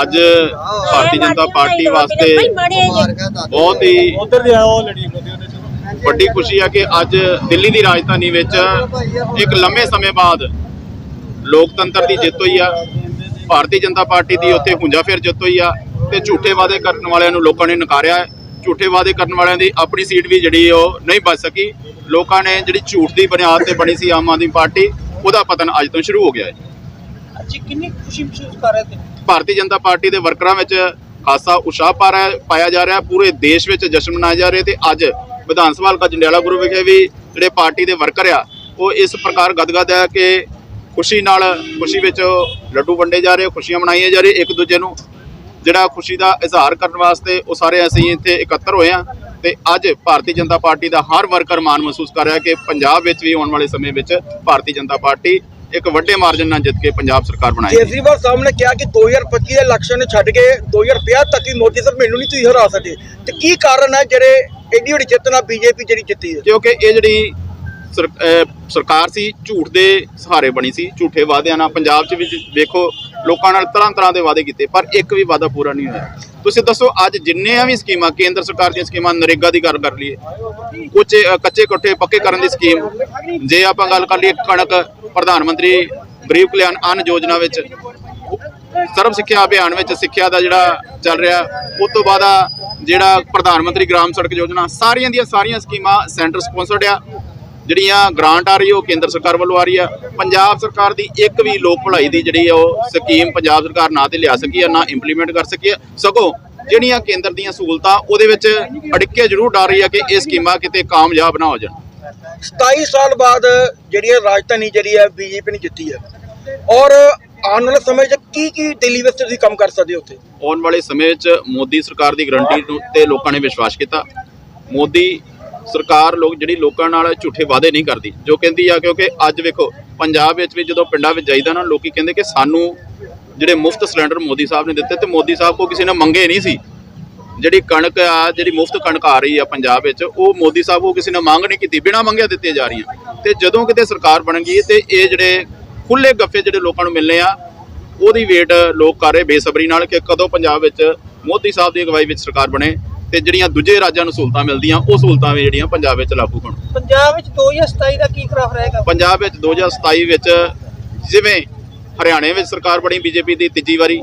ਅੱਜ ਭਾਰਤੀ ਜਨਤਾ ਪਾਰਟੀ ਵਾਸਤੇ ਬਹੁਤ ਹੀ ਉਧਰ ਦੇ ਆਓ ਲੜੀ ਕੋਦੇ ਉਹਦੇ ਚ ਵੱਡੀ ਖੁਸ਼ੀ ਹੈ ਕਿ ਅੱਜ ਦਿੱਲੀ ਦੀ ਰਾਜਧਾਨੀ ਵਿੱਚ ਇੱਕ ਲੰਮੇ ਸਮੇਂ ਬਾਅਦ ਲੋਕਤੰਤਰ ਦੀ ਜਿੱਤ ਹੋਈ ਆ। ਭਾਰਤੀ ਜਨਤਾ ਪਾਰਟੀ ਦੀ ਉੱਥੇ ਹੁੰਜਾ ਫੇਰ ਜਿੱਤ ਹੋਈ ਆ ਤੇ ਝੂਠੇ ਵਾਅਦੇ ਕਰਨ ਵਾਲਿਆਂ ਨੂੰ ਲੋਕਾਂ ਨੇ ਨਕਾਰਿਆ। ਝੂਠੇ ਵਾਅਦੇ ਕਰਨ ਵਾਲਿਆਂ ਦੀ ਆਪਣੀ ਸੀਟ ਵੀ ਜਿਹੜੀ ਉਹ ਨਹੀਂ ਬਚ ਸਕੀ। ਲੋਕਾਂ ਨੇ ਜਿਹੜੀ ਝੂਠ ਦੀ ਬੁਨਿਆਦ ਤੇ ਬਣੀ ਸੀ ਆਮ ਆਦਮੀ ਪਾਰਟੀ ਉਹਦਾ ਪਤਨ ਅੱਜ ਤੋਂ ਸ਼ੁਰੂ ਹੋ ਗਿਆ ਹੈ। ਅੱਜ ਕਿੰਨੀ ਖੁਸ਼ੀ ਮਹਿਸੂਸ ਕਰ ਰਹੇ ਤੇ ਭਾਰਤੀ ਜਨਤਾ ਪਾਰਟੀ ਦੇ ਵਰਕਰਾਂ ਵਿੱਚ ਖਾਸਾ ਉਤਸ਼ਾਹ ਪਾ ਰਿਹਾ, ਪਾਇਆ ਜਾ ਰਿਹਾ, ਪੂਰੇ ਦੇਸ਼ ਵਿੱਚ ਜਸ਼ਨ ਮਨਾਇਆ ਜਾ ਰਿਹਾ ਤੇ ਅੱਜ ਵਿਧਾਨ ਸਭਾ ਹਲਕਾ ਜੰਡਿਆਲਾ ਗੁਰੂ ਵਿਖੇ ਵੀ ਜਿਹੜੇ ਪਾਰਟੀ ਦੇ ਵਰਕਰ ਆ, ਉਹ ਇਸ ਪ੍ਰਕਾਰ ਗਦਗਦ ਹੈ ਕਿ ਖੁਸ਼ੀ ਨਾਲ, ਖੁਸ਼ੀ ਵਿੱਚ ਲੱਡੂ ਵੰਡੇ ਜਾ ਰਹੇ, ਖੁਸ਼ੀਆਂ ਮਨਾਈਆਂ ਜਾ ਰਹੀਆਂ, ਇੱਕ ਦੂਜੇ ਨੂੰ ਜਿਹੜਾ ਖੁਸ਼ੀ ਦਾ ਇਜ਼ਹਾਰ ਕਰਨ ਵਾਸਤੇ ਉਹ ਸਾਰੇ ਅਸੀਂ ਇੱਥੇ ਇਕੱਤਰ ਹੋਏ ਆ ਤੇ ਅੱਜ ਭਾਰਤੀ ਜਨਤਾ ਪਾਰਟੀ ਦਾ ਹਰ ਵਰਕਰ ਮਾਣ ਮਹਿਸੂਸ ਕਰ ਰਿਹਾ ਕਿ ਪੰਜਾਬ ਵਿੱਚ ਵੀ ਆਉਣ ਵਾਲੇ ਸਮੇਂ ਵਿੱਚ ਭਾਰਤੀ ਜਨਤਾ ਪਾਰਟੀ ਇੱਕ ਵੱਡੇ ਮਾਰਜਨ ਨਾਲ ਜਿੱਤ ਕੇ ਪੰਜਾਬ ਸਰਕਾਰ ਬਣਾਏਗੀ ਕੇਜਰੀਵਾਲ ਸਾਹਿਬ ਨੇ ਕਿਹਾ ਕਿ 2025 ਦੇ ਇਲੈਕਸ਼ਨ ਨੂੰ ਛੱਡ ਕੇ 2050 ਤੱਕ ਹੀ ਮੋਦੀ ਸਾਹਿਬ ਮੈਨੂੰ ਨਹੀਂ ਤੁਸੀਂ ਹਰਾ ਸਕਦੇ। ਤੇ ਕੀ ਕਾਰਨ ਹੈ ਜਿਹੜੇ ਐਡੀ ਵੱਡੀ ਜਿੱਤ ਨਾਲ ਬੀਜੇਪੀ ਜਿਹੜੀ ਜਿੱਤੀ ਹੈ? ਕਿਉਂਕਿ ਇਹ ਜਿਹੜੀ ਸਰਕਾਰ ਸੀ ਝੂਠ ਦੇ ਸਹਾਰੇ ਬਣੀ ਸੀ ਝੂਠੇ ਵਾਅਦਿਆਂ ਨਾਲ ਪੰਜਾਬ 'ਚ ਵੀ ਵੇਖੋ ਲੋਕਾਂ ਨਾਲ ਤਰ੍ਹਾਂ ਤਰ੍ਹਾਂ ਦੇ ਵਾਅਦੇ ਕੀਤੇ ਪਰ ਇੱਕ ਵੀ ਵਾਅਦਾ ਪੂਰਾ ਨਹੀਂ ਹੋਇਆ। ਤੁਸੀਂ ਦੱਸੋ, ਅੱਜ ਜਿੰਨੀਆਂ ਵੀ ਸਕੀਮਾਂ, ਕੇਂਦਰ ਸਰਕਾਰ ਦੀਆਂ ਸਕੀਮਾਂ ਨਰੇਗਾ ਦੀ ਗੱਲ ਕਰ ਲਈਏ ਕੁਝ ਕੱਚੇ ਕੋਠੇ ਪੱਕੇ ਕਰਨ ਦੀ ਸਕੀਮ, ਜੇ ਆਪਾਂ ਗੱਲ ਕਰ ਲਈਏ ਕਣਕ ਪ੍ਰਧਾਨ ਮੰਤਰੀ ਗਰੀਬ ਕਲਿਆਣ ਅੰਨ ਯੋਜਨਾ ਵਿੱਚ, ਸਰਵ ਸਿੱਖਿਆ ਅਭਿਆਨ ਵਿੱਚ, ਸਿੱਖਿਆ ਦਾ ਜਿਹੜਾ ਚੱਲ ਰਿਹਾ, ਉਸ ਤੋਂ ਬਾਅਦ ਜਿਹੜਾ ਪ੍ਰਧਾਨ ਮੰਤਰੀ ਗ੍ਰਾਮ ਸੜਕ ਯੋਜਨਾ, ਸਾਰੀਆਂ ਦੀਆਂ ਸਾਰੀਆਂ ਸਕੀਮਾਂ ਸੈਂਟਰ ਸਪਾਂਸਰਡ ਆ। ਜਿਹੜੀਆਂ ਗ੍ਰਾਂਟ ਆ ਰਹੀ ਉਹ ਕੇਂਦਰ ਸਰਕਾਰ ਵੱਲੋਂ ਆ ਰਹੀ ਆ। ਪੰਜਾਬ ਸਰਕਾਰ ਦੀ ਇੱਕ ਵੀ ਲੋਕ ਭਲਾਈ ਦੀ ਜਿਹੜੀ ਆ ਉਹ ਸਕੀਮ ਪੰਜਾਬ ਸਰਕਾਰ ਨਾ ਤੇ ਲਿਆ ਸਕੀ ਆ ਨਾ ਇੰਪਲੀਮੈਂਟ ਕਰ ਸਕੀ ਆ। ਸਗੋਂ ਜਿਹੜੀਆਂ ਕੇਂਦਰ ਦੀਆਂ ਸਹੂਲਤਾਂ ਉਹਦੇ ਵਿੱਚ ਅੜਿੱਕੇ ਜ਼ਰੂਰ ਡਾਲ ਰਹੀ ਆ ਕਿ ਇਹ ਸਕੀਮਾਂ ਕਿਤੇ ਕਾਮਯਾਬ ਨਾ ਹੋ ਜਾਣ। 27 ਸਾਲ ਬਾਅਦ ਜਿਹੜੀ ਹੈ ਰਾਜਧਾਨੀ ਜਿਹੜੀ ਹੈ ਬੀਜੇਪੀ ਨੇ ਜਿੱਤੀ ਹੈ ਔਰ ਆਉਣ ਵਾਲੇ ਸਮੇਂ 'ਚ ਕੀ ਕੀ ਦਿੱਲੀ ਵਿੱਚ ਤੁਸੀਂ ਕੰਮ ਕਰ ਸਕਦੇ ਹੋ ਉੱਥੇ? ਆਉਣ ਵਾਲੇ ਸਮੇਂ 'ਚ ਮੋਦੀ ਸਰਕਾਰ ਦੀ ਗਰੰਟੀ ਤੇ ਲੋਕਾਂ ਨੇ ਵਿਸ਼ਵਾਸ ਕੀਤਾ। ਮੋਦੀ ਸਰਕਾਰ ਲੋਕ ਜਿਹੜੀ ਲੋਕਾਂ ਨਾਲ ਝੂਠੇ ਵਾਅਦੇ ਨਹੀਂ ਕਰਦੀ, ਜੋ ਕਹਿੰਦੀ ਆ ਕਿਉਂਕਿ ਅੱਜ ਵੇਖੋ, ਪੰਜਾਬ ਵਿੱਚ ਵੀ ਜਦੋਂ ਪਿੰਡਾਂ ਵਿੱਚ ਜਾਈਦਾ ਨਾ, ਲੋਕੀ ਕਹਿੰਦੇ ਕਿ ਸਾਨੂੰ ਜਿਹੜੇ ਮੁਫਤ ਸਿਲੰਡਰ ਮੋਦੀ ਸਾਹਿਬ ਨੇ ਦਿੱਤੇ ਤੇ ਮੋਦੀ ਸਾਹਿਬ ਕੋ ਕਿਸੇ ਨੇ ਮੰਗੇ ਨਹੀਂ ਸੀ। ਜਿਹੜੀ ਕਣਕ ਆ, ਜਿਹੜੀ ਮੁਫਤ ਕਣਕ ਆ ਰਹੀ ਆ ਪੰਜਾਬ ਵਿੱਚ, ਉਹ ਮੋਦੀ ਸਾਹਿਬ ਕੋ ਕਿਸੇ ਨੇ ਮੰਗ ਨਹੀਂ ਕੀਤੀ, ਬਿਨਾਂ ਮੰਗਿਆ ਦਿੱਤੀਆਂ ਜਾ ਰਹੀਆਂ। ਤੇ ਜਦੋਂ ਕਿਤੇ ਸਰਕਾਰ ਬਣ ਗਈ ਤੇ ਇਹ ਜਿਹੜੇ ਖੁੱਲੇ ਗੱਫੇ ਜਿਹੜੇ ਲੋਕਾਂ ਨੂੰ ਮਿਲਨੇ ਆ, ਉਹਦੀ ਵੇਟ ਲੋਕ ਕਰ ਰਹੇ ਬੇਸਬਰੀ ਨਾਲ ਕਿ ਕਦੋਂ ਪੰਜਾਬ ਵਿੱਚ ਮੋਦੀ ਸਾਹਿਬ ਦੀ ਅਗਵਾਈ ਵਿੱਚ ਸਰਕਾਰ ਬਣੇ। ਤੇ ਜਿਹੜੀਆਂ ਦੂਜੇ ਰਾਜਾਂ ਨੂੰ ਸਹੂਲਤਾਂ ਮਿਲਦੀਆਂ ਉਹ ਸਹੂਲਤਾਂ ਵੀ ਜਿਹੜੀਆਂ ਪੰਜਾਬ ਵਿੱਚ ਲਾਗੂ ਹੋਣ। ਪੰਜਾਬ ਵਿੱਚ 2027 ਦਾ ਕੀ ਖਰਾਬ ਰਹੇਗਾ? ਪੰਜਾਬ ਵਿੱਚ 2027 ਵਿੱਚ ਜਿਵੇਂ ਹਰਿਆਣੇ ਵਿੱਚ ਸਰਕਾਰ ਬਣੀ ਬੀਜੇਪੀ ਦੀ ਤੀਜੀ ਵਾਰੀ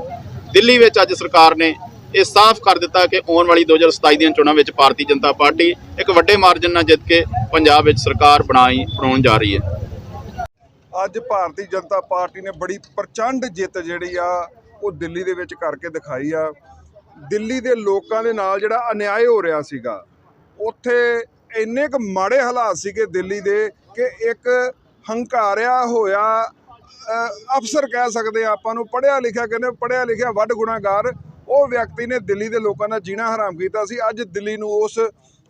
ਦਿੱਲੀ ਵਿੱਚ ਅੱਜ ਸਰਕਾਰ ਨੇ ਇਹ ਸਾਫ਼ ਕਰ ਦਿੱਤਾ ਕਿ ਆਉਣ ਵਾਲੀ 2027 ਦੀਆਂ ਚੋਣਾਂ ਵਿੱਚ ਭਾਰਤੀ ਜਨਤਾ ਪਾਰਟੀ ਇੱਕ ਵੱਡੇ ਮਾਰਜਨ ਨਾਲ ਜਿੱਤ ਕੇ ਪੰਜਾਬ ਵਿੱਚ ਸਰਕਾਰ ਬਣਾਈ ਬਣਾਉਣ ਜਾ ਰਹੀ ਹੈ। ਅੱਜ ਭਾਰਤੀ ਜਨਤਾ ਪਾਰਟੀ ਨੇ ਬੜੀ ਪ੍ਰਚੰਡ ਜਿੱਤ ਜਿਹੜੀ ਆ ਉਹ ਦਿੱਲੀ ਦੇ ਵਿੱਚ ਕਰਕੇ ਦਿਖਾਈ ਆ। ਦਿੱਲੀ ਦੇ ਲੋਕਾਂ ਦੇ ਨਾਲ ਜਿਹੜਾ ਅਨਿਆਏ ਹੋ ਰਿਹਾ ਸੀਗਾ, ਉੱਥੇ ਇੰਨੇ ਕੁ ਮਾੜੇ ਹਾਲਾਤ ਸੀਗੇ ਦਿੱਲੀ ਦੇ ਕਿ ਇੱਕ ਹੰਕਾਰਿਆ ਹੋਇਆ ਅਫਸਰ ਕਹਿ ਸਕਦੇ ਆ ਆਪਾਂ ਨੂੰ ਪੜਿਆ ਲਿਖਿਆ ਕਹਿੰਦੇ ਪੜਿਆ ਲਿਖਿਆ ਵੱਡ ਗੁਨਾਹਗਾਰ, ਉਹ ਵਿਅਕਤੀ ਨੇ ਦਿੱਲੀ ਦੇ ਲੋਕਾਂ ਦਾ ਜੀਣਾ ਹਰਾਮ ਕੀਤਾ ਸੀ। ਅੱਜ ਦਿੱਲੀ ਨੂੰ ਉਸ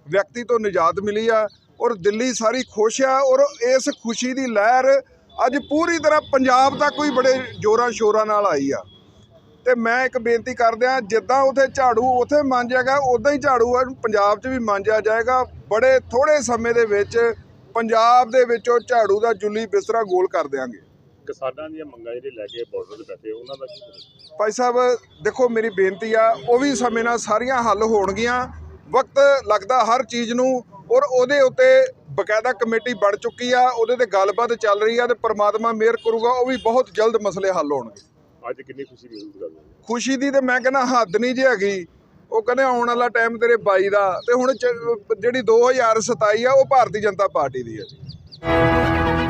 ਵਿਅਕਤੀ ਤੋਂ ਨਿਜਾਤ ਮਿਲੀ ਆ ਔਰ ਦਿੱਲੀ ਸਾਰੀ ਖੁਸ਼ ਆ ਔਰ ਇਸ ਖੁਸ਼ੀ ਦੀ ਲਹਿਰ ਅੱਜ ਪੂਰੀ ਤਰ੍ਹਾਂ ਪੰਜਾਬ ਤੱਕ ਵੀ ਬੜੇ ਜੋਰਾਂ ਸ਼ੋਰਾਂ ਨਾਲ ਆਈ ਆ। ਤੇ ਮੈਂ ਇੱਕ ਬੇਨਤੀ ਕਰਦਿਆਂ ਜਿੱਦਾਂ ਉਥੇ ਝਾੜੂ ਉਥੇ ਮਾਂਜਿਆਗਾ ਉਦਾਂ ਹੀ ਝਾੜੂ ਆ ਪੰਜਾਬ 'ਚ ਵੀ ਮਾਂਜਿਆ ਜਾਏਗਾ। ਬੜੇ ਥੋੜੇ ਸਮੇਂ ਦੇ ਵਿੱਚ ਪੰਜਾਬ ਦੇ ਵਿੱਚੋਂ ਝਾੜੂ ਦਾ ਜੁੱਲੀ ਬਿਸਤਰਾ ਗੋਲ ਕਰ ਦਿਆਂਗੇ। ਕਿਸਾਨਾਂ ਦੀਆਂ ਮੰਗਾਂ ਜਿਹੜੇ ਲੈ ਕੇ ਬਾਰਡਰ ਤੇ ਬੈਠੇ ਉਹਨਾਂ ਦਾ ਕੀ? ਭਾਈ ਸਾਹਿਬ ਦੇਖੋ ਮੇਰੀ ਬੇਨਤੀ ਆ ਉਹ ਵੀ ਸਮੇਂ ਨਾਲ ਸਾਰੀਆਂ ਹੱਲ ਹੋਣਗੀਆਂ। ਵਕਤ ਲੱਗਦਾ ਹਰ ਚੀਜ਼ ਨੂੰ ਔਰ ਉਹਦੇ ਉੱਤੇ ਬਕਾਇਦਾ ਕਮੇਟੀ ਬਣ ਚੁੱਕੀ ਆ ਉਹਦੇ ਤੇ ਗੱਲਬਾਤ ਚੱਲ ਰਹੀ ਆ ਤੇ ਪ੍ਰਮਾਤਮਾ ਮਿਹਰ ਕਰੂਗਾ ਉਹ ਵੀ ਬਹੁਤ ਜਲਦ ਮਸਲੇ ਹੱਲ ਹੋਣਗੇ। ਅੱਜ ਕਿੰਨੀ ਖੁਸ਼ੀ ਮਹਿਸੂਸ ਕਰਦੇ ਹੋ? ਖੁਸ਼ੀ ਦੀ ਤੇ ਮੈਂ ਕਹਿੰਦਾ ਹੱਦ ਨਹੀਂ ਜੇ ਹੈਗੀ ਉਹ ਕਹਿੰਦੇ ਆਉਣ ਵਾਲਾ ਟਾਈਮ ਤੇਰੇ ਬਾਈ ਦਾ ਤੇ ਹੁਣ ਚ- ਜਿਹੜੀ 2027 ਆ, ਉਹ ਭਾਰਤੀ ਜਨਤਾ ਪਾਰਟੀ ਦੀ ਹੈ ਜੀ